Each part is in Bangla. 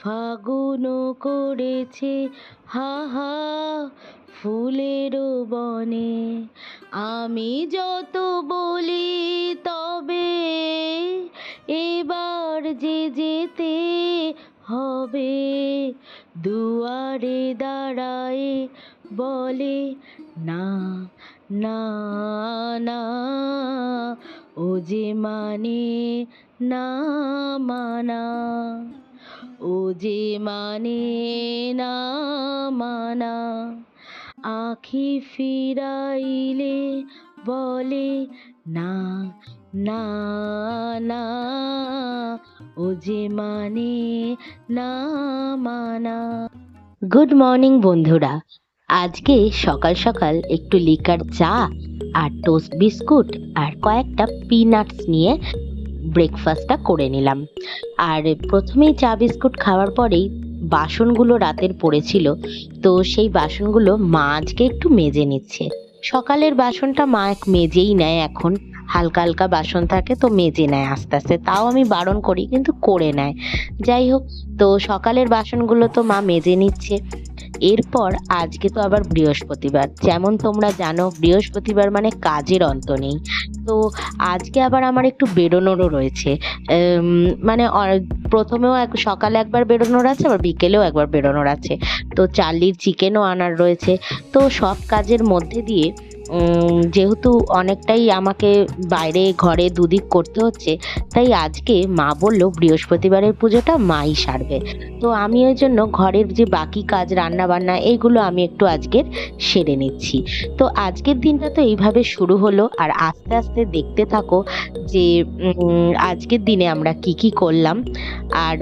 ফাগুন করেছে, হা হা ফুলের বনে। আমি যত বলি তবে এবার যে যেতে হবে, দুয়ারে দাঁড়ায় বলে, না না না, ও যে মানে না, মানা। ও যে মানে না মানা, আখি ফিরাইলে বলে, না না না। ও যে মানে না মানা। গুড মর্নিং বন্ধুরা, আজকে সকাল সকাল একটু লিকার চা আর টোস্ট বিস্কুট আর কয়েকটা পিনাটস নিয়ে ব্রেকফাস্টটা করে নিলাম। আর প্রথমেই চা বিস্কুট খাওয়ার পরেই বাসনগুলো রাতের পড়েছিল, তো সেই বাসনগুলো মা আজকে একটু মেজে নিচ্ছে। সকালের বাসনটা মা এক মেজেই নেয় এখন, হালকা হালকা বাসন থাকে তো মেজে নেয় আস্তে আস্তে। তাও আমি বারণ করি কিন্তু করে নেয়। যাই হোক, তো সকালের বাসনগুলো তো মা মেজে নিচ্ছে। এরপর আজকে তো আবার বৃহস্পতিবার। যেমন তোমরা জানো, বৃহস্পতিবার মানে কাজের অন্ত নেই। তো আজকে আবার আমার একটু বেরোনোরও রয়েছে। মানে প্রথমেও এক, সকালে একবার বেরোনোর আছে, আবার বিকেলেও একবার বেরোনোর আছে। তো চার্লির চিকেনও আনার রয়েছে। তো সব কাজের মধ্যে দিয়ে যেহেতু অনেকটাই আমাকে বাইরে, ঘরে দুদিক করতে হচ্ছে, তাই আজকে মা বলল বৃহস্পতিবারের পুজোটা মাই সারবে। তো আমি ওই জন্য ঘরের যে বাকি কাজ রান্না বান্না এইগুলো আমি একটু আজকের সেরে নিচ্ছি। তো আজকের দিনটা তো এইভাবে শুরু হলো, আর আস্তে আস্তে দেখতে থাকো যে আজকের দিনে আমরা কি কি করলাম। আর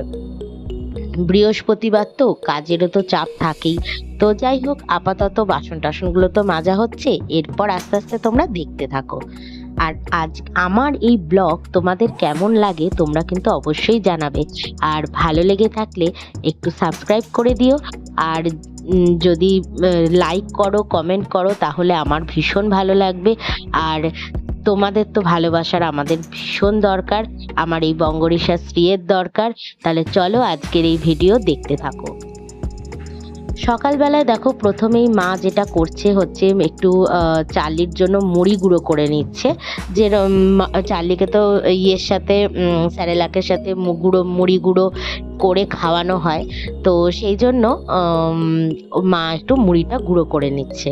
বৃহস্পতিবার তো, কাজেরও তো চাপ থাকেই। তো যাই হোক, আপাতত বাসন টাসনগুলো তো মাজা হচ্ছে, এরপর আস্তে আস্তে তোমরা দেখতে থাকো। আর আজ আমার এই ব্লগ তোমাদের কেমন লাগে, তোমরা কিন্তু অবশ্যই জানাবে। আর ভালো লেগে থাকলে একটু সাবস্ক্রাইব করে দিও। আর যদি লাইক করো কমেন্ট করো, তাহলে আমার ভীষণ ভালো লাগবে। আর তোমাদের তো ভালোবাসার আমাদের ভীষণ দরকার, আমার এই বঙ্গরিসা স্ত্রীর দরকার। তাহলে চলো আজকের এই ভিডিও দেখতে থাকো। সকালবেলায় দেখো প্রথমেই মা যেটা করছে হচ্ছে একটু চার্লির জন্য মুড়ি গুঁড়ো করে নিচ্ছে। যে চার্লিকে তো ইয়ের সাথে স্যারেলাকের সাথে গুঁড়ো, মুড়ি গুঁড়ো করে খাওয়ানো হয়। তো সেই জন্য মা একটু মুড়িটা গুঁড়ো করে নিচ্ছে।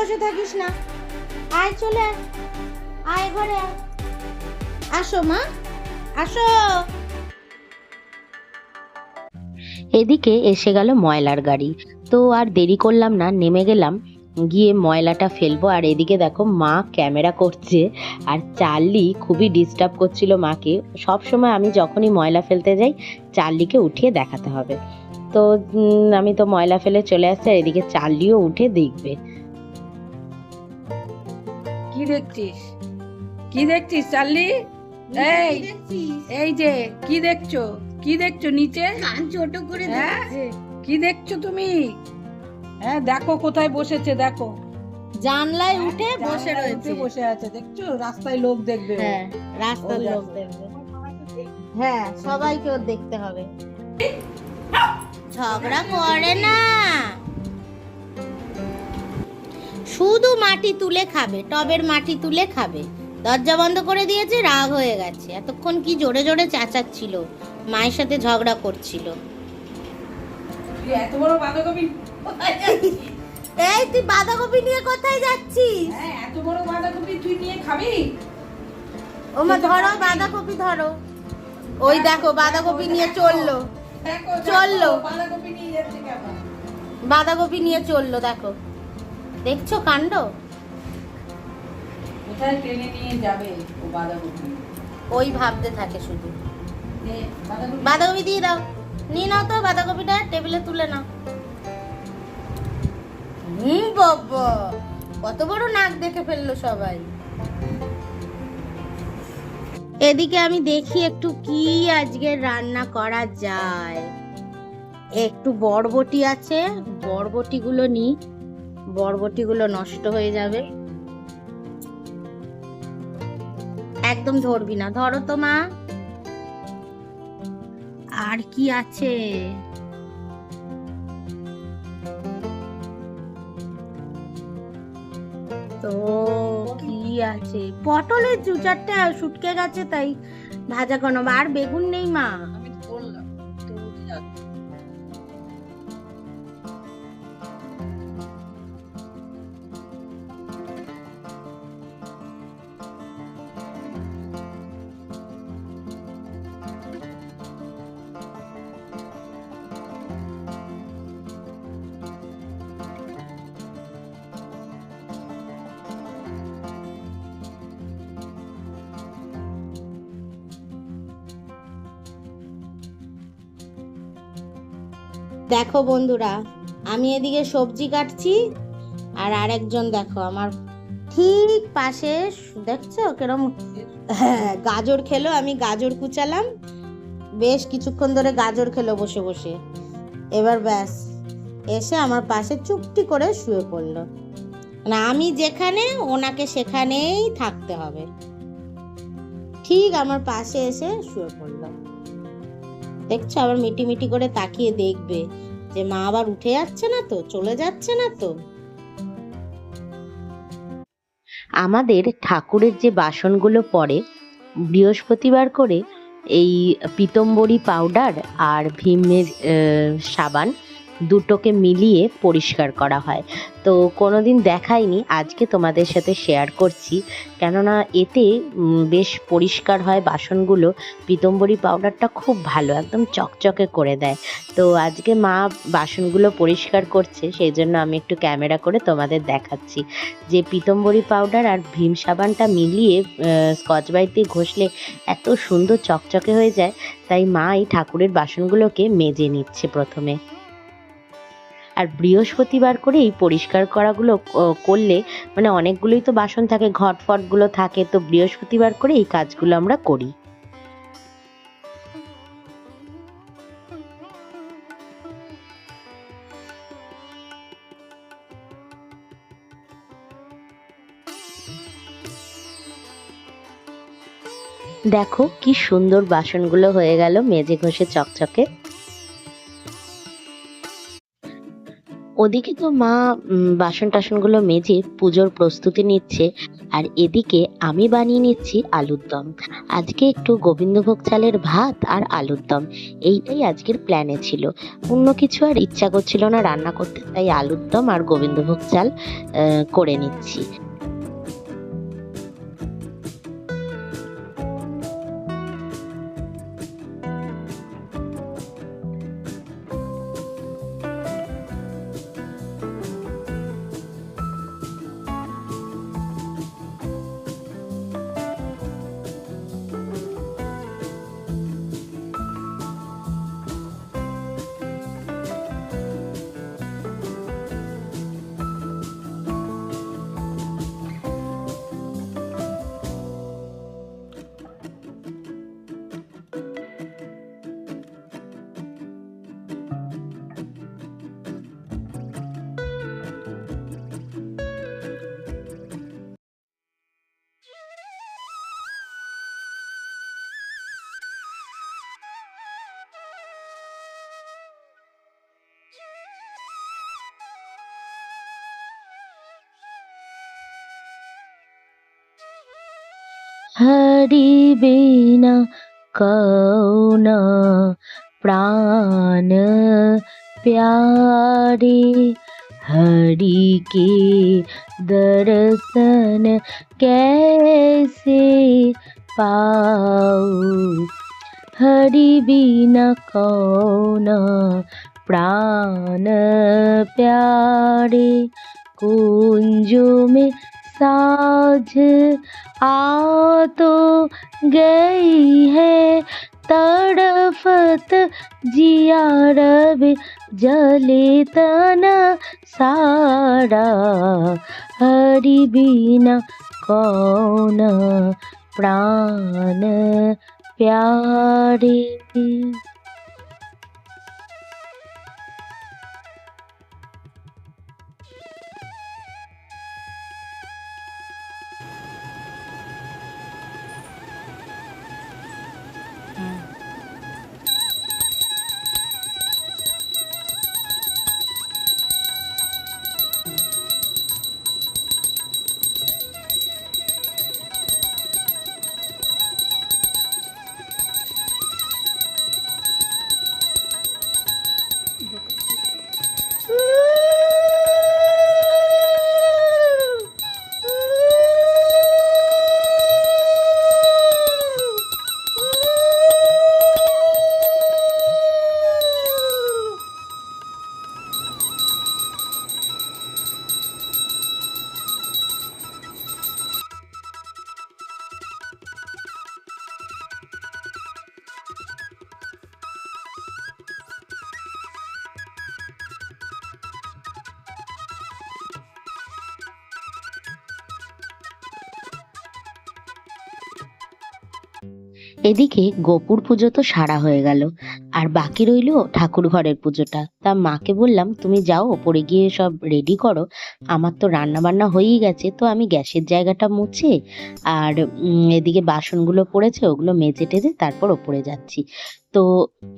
বসে থাকিস না। আয়, চলে আয়। ঘরে আসো, মা। আসো। এদিকে এসে গেল ময়লার গাড়ি। তো আর দেরি করলাম না, নেমে গেলাম। গিয়ে ময়লাটা ফেলব। আর এদিকে দেখো মা ক্যামেরা করছে। আর চার্লি খুবই ডিস্টার্ব করছিল মাকে। সব সময় আমি যখনই ময়লা ফেলতে যাই, চার্লিকে উঠিয়ে দেখাতে হবে। তো আমি তো ময়লা ফেলে চলে আসছি। আর এদিকে চার্লিও উঠে দেখবে। কি দেখছিস? কি দেখছিস চার্লি এই এই যে কি দেখছ? কি দেখছ নিচে? কান ছোট করে হ্যাঁ? দেখছে। কি দেখছ তুমি? হ্যাঁ দেখো কোথায় বসেছে দেখো। জানলায় উঠে বসে রয়েছে। বসে আছে দেখছ? রাস্তায় লোক দেখবে হ্যাঁ রাস্তার লোক দেখবে। হ্যাঁ সবাইকে দেখতে হবে। ঝগড়া করে না। শুধু মাটি তুলে খাবে টবের মাটি তুলে খাবে। দরজা বন্ধ করে দিয়েছে রাগ হয়ে গেছে। এতক্ষণ কি জোরে জোরে চেঁচাচ্ছিল? মায়ের সাথে ঝগড়া করছিল। এত বড় বাঁধাকপি? এই তুই বাঁধাকপি নিয়ে কোথায় যাচ্ছিস? হ্যাঁ এত বড় বাঁধাকপি তুই নিয়ে খাবি? ওমা ধরো বাঁধাকপি ধরো। ওই দেখো বাঁধাকপি নিয়ে চলল। চলল। বাঁধাকপি নিয়ে যাচ্ছে কেমন? বাঁধাকপি নিয়ে চলল দেখো। দেখছ কাণ্ড? কোথায় ট্রেনে নিয়ে যাবে ও বাঁধাকপি? ওই ভাবতে থাকে শুধু। বাঁধাকপি। দিয়ে দাও। নিয়ে নাও তো বাঁধাকপিটা টেবিলে তুলে নাও। হুম বাবা কত বড় নাক দেখে ফেলল সবাই। এদিকে আমি দেখি একটু কি আজকে রান্না করা যায়। একটু বরবটি আছে বরবটিগুলো নি বরবটিগুলো নষ্ট হয়ে যাবে। একদম ধরবি না। ধরো তো মা। আর কি আছে? তো কি আছে? পটলের দু চারটে শুটকে গেছে তাই ভাজা কোনো আর বেগুন নেই মা। দেখো বন্ধুরা, আমি এদিকে সবজি কাটছি আর আরেকজন দেখো আমার ঠিক পাশে, দেখছ কিরম? হ্যাঁ গাজর খেলো, আমি গাজর কুচালাম। বেশ কিছুক্ষণ ধরে গাজর খেলো বসে বসে। এবার ব্যাস, এসে আমার পাশে চুপটি করে শুয়ে পড়ল। মানে আমি যেখানে, ওনাকে সেখানেই থাকতে হবে। ঠিক আমার পাশে এসে শুয়ে পড়ল। দেখছ? আবার মিটি মিটি করে তাকিয়ে দেখবে যে মা আবার উঠে যাচ্ছে না তো? চলে যাচ্ছে না তো? আমাদের ঠাকুরের যে বাসনগুলো পরে বৃহস্পতিবার করে এই পিতম্বরী পাউডার আর ভীমের সাবান দুটোকে মিলিয়ে পরিষ্কার করা হয়। তো কোনোদিন দেখাইনি, আজকে তোমাদের সাথে শেয়ার করছি। কেননা এতে বেশ পরিষ্কার হয় বাসনগুলো। পিতম্বরী পাউডারটা খুব ভালো, একদম চকচকে করে দেয়। তো আজকে মা বাসনগুলো পরিষ্কার করছে, সেই জন্য আমি একটু ক্যামেরা করে তোমাদের দেখাচ্ছি। যে পিতম্বরী পাউডার আর ভীম সাবানটা মিলিয়ে স্কচ ব্রাইট দিয়ে ঘষলে এত সুন্দর চকচকে হয়ে যায়, তাই মা এই ঠাকুরের বাসনগুলোকে মেজে নিচ্ছে প্রথমে। আর বৃহস্পতিবার করে এই পরিষ্কার করাগুলো করলে মানে অনেকগুলোই তো বাসন থাকে ঘট ফটগুলো থাকে, তো বৃহস্পতিবার করে এই কাজগুলো আমরা করি। দেখো কি সুন্দর বাসনগুলো হয়ে গেল মেজে ঘষে চকচকে। ওদিকে তো মা বাসন টাসনগুলো মেজে পুজোর প্রস্তুতি নিচ্ছে, আর এদিকে আমি বানিয়ে নিচ্ছি আলুর দম। আজকে একটু গোবিন্দভোগ চালের ভাত আর আলুর দম। এইটাই আজকের প্ল্যানে ছিল। অন্য কিছু আর ইচ্ছা করছিল না রান্না করতে, তাই আলুর দম আর গোবিন্দভোগ চাল করে নিচ্ছি। हरि बिना कौना प्राण प्यारे हरि के दर्शन कैसे पाओ हरि बिना कौन प्राण प्यारे कुंजों में साझ आ तो गई है। तड़फत जिया रब जले तना सारा। हरि बिना कौन प्राण प्यारे। এদিকে গোপুর পুজো তো সারা হয়ে গেল, আর বাকি রইল ঠাকুর ঘরের পুজোটা। তা মাকে বললাম, তুমি যাও, ওপরে গিয়ে সব রেডি করো। আমার তো রান্না বান্না হয়েই গেছে, তো আমি গ্যাসের জায়গাটা মুছে, আর এদিকে বাসনগুলো পড়েছে, ওগুলো মেজে টেজে তারপর ওপরে যাচ্ছি। তো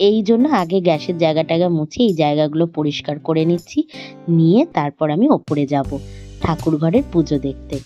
এই জন্য আগে গ্যাসের জায়গাটাকে মুছে, এই জায়গাগুলো পরিষ্কার করে নিচ্ছি, নিয়ে তারপর আমি ওপরে যাব ঠাকুর ঘরের পুজো দেখতে।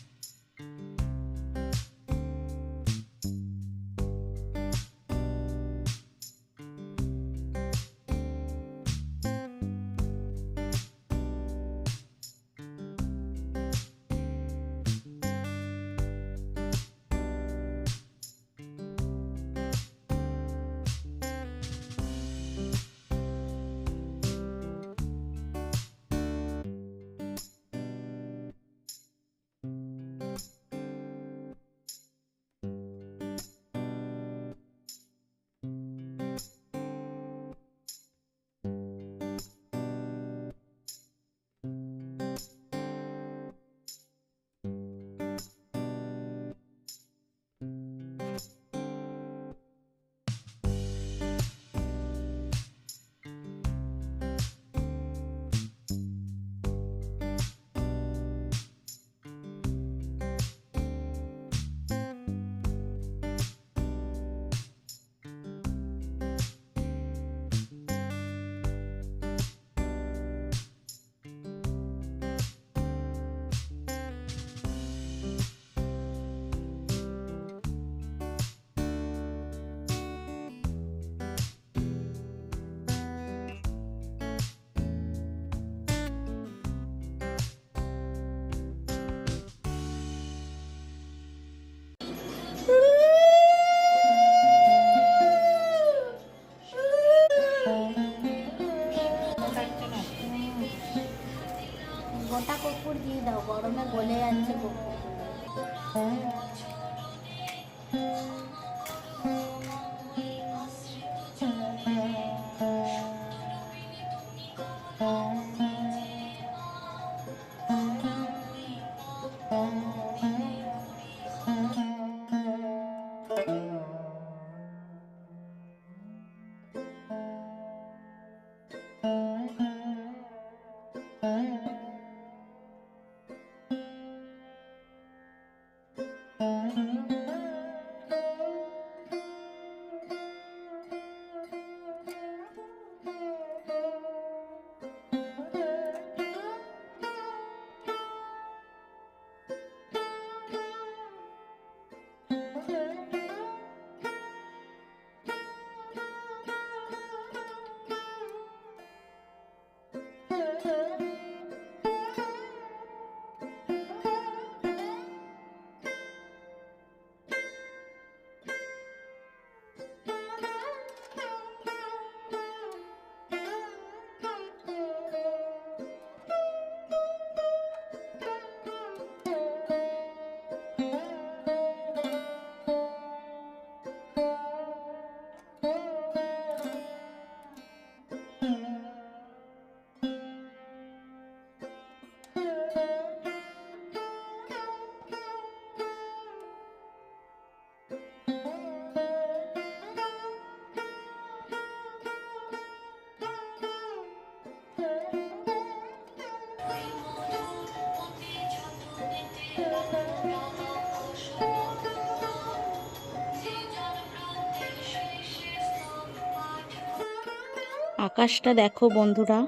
আকাশটা দেখো বন্ধুরা,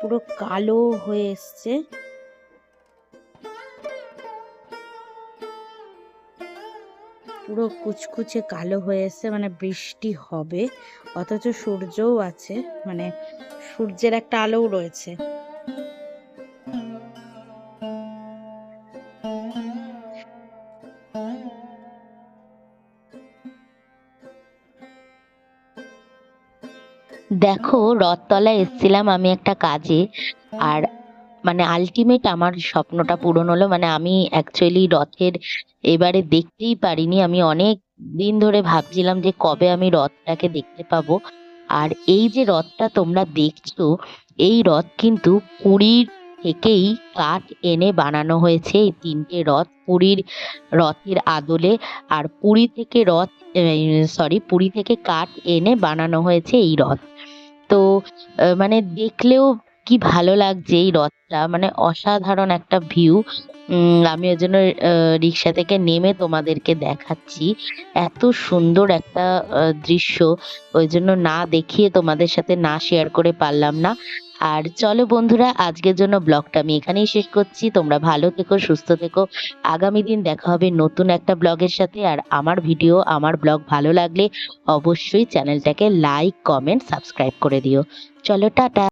পুরো কালো হয়ে এসছে। পুরো কুচকুচে কালো হয়ে এসছে মানে বৃষ্টি হবে, অথচ সূর্যও আছে মানে সূর্যের একটা আলোও রয়েছে। দেখো, রথতলায় এসেছিলাম আমি একটা কাজে, আর মানে আলটিমেট আমার স্বপ্নটা পূরণ হলো। মানে আমি অ্যাকচুয়ালি রথের এবারে দেখতেই পারিনি। আমি অনেক দিন ধরে ভাবছিলাম যে কবে আমি রথটাকে দেখতে পাবো। আর এই যে রথটা তোমরা দেখছ, এই রথ কিন্তু পুরীর থেকেই কাঠ এনে বানানো হয়েছে এই তিনটে রথ। পুরীর রথের আদলে আর পুরী থেকে রথ সরি পুরী থেকে কাঠ এনে বানানো হয়েছে এই রথ। তো মানে দেখলেও কি ভালো লাগছে এই রথটা মানে অসাধারণ একটা ভিউ আমি ওই জন্য রিক্সা থেকে নেমে তোমাদেরকে দেখাচ্ছি। এত সুন্দর একটা দৃশ্য। ওই জন্য না দেখিয়ে তোমাদের সাথে না শেয়ার করে পারলাম না। আর চলো বন্ধুরা, আজকের জন্য ব্লগটা আমি এখানেই শেষ করছি। তোমরা ভালো থেকো, সুস্থ থেকো। আগামী দিন দেখা হবে নতুন একটা ব্লগের সাথে। আর আমার ভিডিও, আমার ব্লগ ভালো লাগলে অবশ্যই চ্যানেলটাকে লাইক, কমেন্ট, সাবস্ক্রাইব করে দিও। চলো, টাটা।